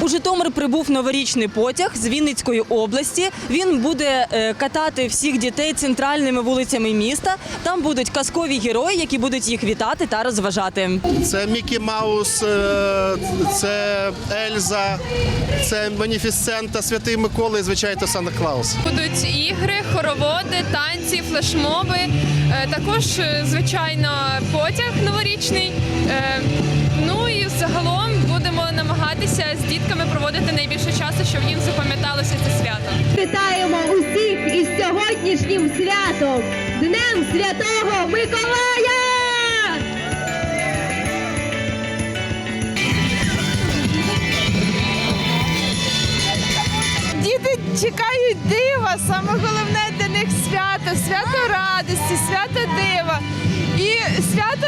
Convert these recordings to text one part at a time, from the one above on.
У Житомир прибув новорічний потяг з Вінницької області. Він буде е, катати всіх дітей центральними вулицями міста. Там будуть казкові герої, які будуть їх вітати та розважати. Це Мікі Маус, е, це Ельза, це Маніфісента, Святий Микола і звичайно Санта Клаус. Будуть ігри, хороводи, танці, флешмоби. Е, Також, звичайно, потяг новорічний. Ну і загалом будемо намагатися з дітками проводити найбільше часу, щоб їм запам'яталося це свято. Вітаємо усіх із сьогоднішнім святом Днем Святого Миколая! Діти чекають дива. Саме головне для них свято, свято радості, свято дива і свято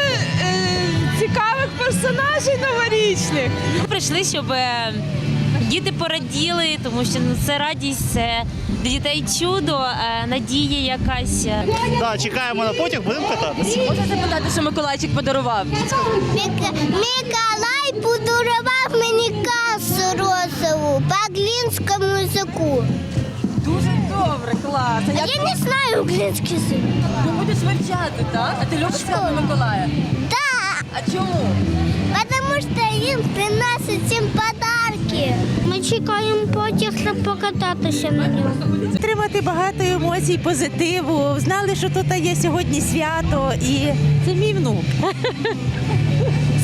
цікавих персонажей новорічних. Ми прийшли, щоб е, діти пораділи, тому що ну, це радість, це для дітей чудо, е, надія якась. Так, чекаємо на потяг, будемо кататися. Можна запитати, що Миколайчик подарував? Миколай подарував мені касу розову по англійському язику. Дуже добре, клас. А А я не знаю український язик. ти будеш вивчати, так? А ти любиш Святого Миколая? Да, А чому? потому що їм приносять всім подарки. Ми чекаємо потяг, щоб покататися на ньому. Тримати багато емоцій, позитиву. Знали, що тут є сьогодні свято, і це мій внук.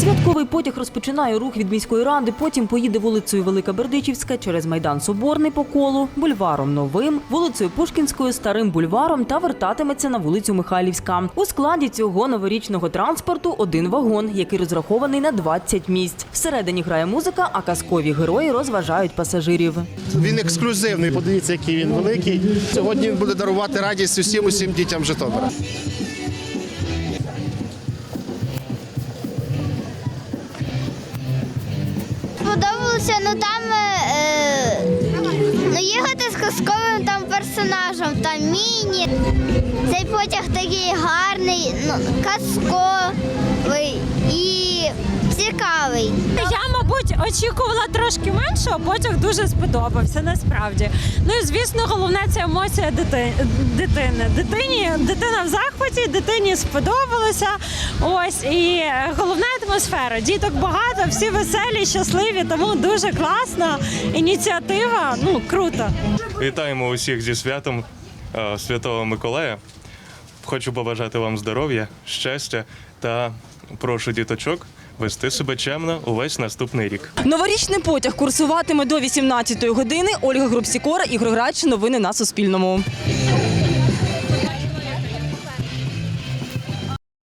Святковий потяг розпочинає рух від міської ради, потім поїде вулицею Велика Бердичівська через майдан Соборний по колу, бульваром Новим, вулицею Пушкінською, старим бульваром та вертатиметься на вулицю Михайлівська. У складі цього новорічного транспорту один вагон, який розрахований на 20 місць. Всередині грає музика, а казкові герої розважають пасажирів. Він ексклюзивний. Подивіться, який він великий. Сьогодні він буде дарувати радість усім усім дітям Житомира. Сподобалося, ну там е, ну, їхати з казковим там персонажем, там міні. Цей потяг такий гарний, ну, казковий і цікавий. Мабуть, очікувала трошки менше, а потяг дуже сподобався насправді. Ну і звісно, головне це емоція дити- дитини. Дитині дитина в захваті, дитині сподобалося. Ось і головна атмосфера. Діток багато, всі веселі, щасливі, тому дуже класна ініціатива. Ну круто. Вітаємо усіх зі святом е, Святого Миколая. Хочу побажати вам здоров'я, щастя та прошу діточок вести себе чемно увесь наступний рік. Новорічний потяг курсуватиме до 18-ї години. Ольга Грубсікора, Ігор Грач. Новини на Суспільному.